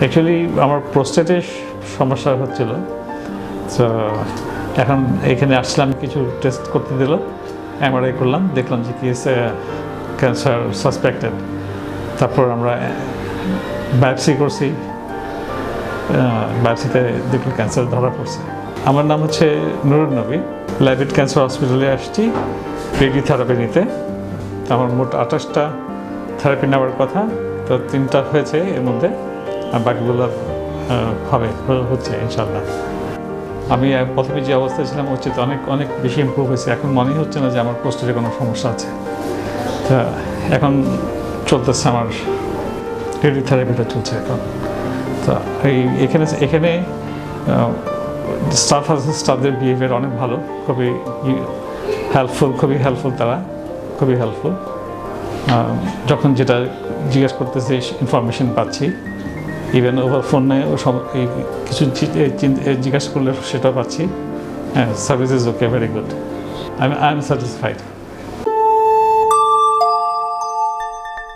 Actually আমার প্রোস্টেটের সমস্যা হচ্ছিল। তো এখন এখানে আসলাম, কিছু টেস্ট করতে দিল। এমআরআই করলাম, দেখলাম যে কি ক্যান্সার সাসপেক্টেড তারপর আমরা বায়োপসি করছি। বায়োপসিতে দেখল ক্যান্সার ধরা পড়ছে। আমার নাম হচ্ছে নুরুল নবী। লাইভেট ক্যান্সার হসপিটালে আসছি রেডিওথেরাপি নিতে। তো আমার মোট আঠাশটা থেরাপি নেওয়ার কথা। তো তিনটা হয়েছে এর মধ্যে। বাকিগুলো হবে হচ্ছে ইনশাল্লাহ আমি প্রথমে যে অবস্থায় ছিলাম হচ্ছে তো অনেক অনেক বেশি ইম্প্রুভ হয়েছে। এখন মনেই হচ্ছে না যে আমার পোস্টারে কোনো সমস্যা আছে। তা, এখন চলতেছে আমার রেডিওথেরাপিটা চলছে এখন। তা, এই, এখানে এখানে স্টাফ আছে স্টাফদের বিহেভিয়ার অনেক ভালো, খুবই হেল্পফুল খুবই হেল্পফুল তারা, খুবই হেল্পফুল যখন যেটা জিজ্ঞেস করতেছে ইনফরমেশন পাচ্ছি। ইভেন ওভার ফোনে সব কিছু জিজ্ঞাসা করলে সেটা পাচ্ছি। হ্যাঁ service is okay very good I I am satisfied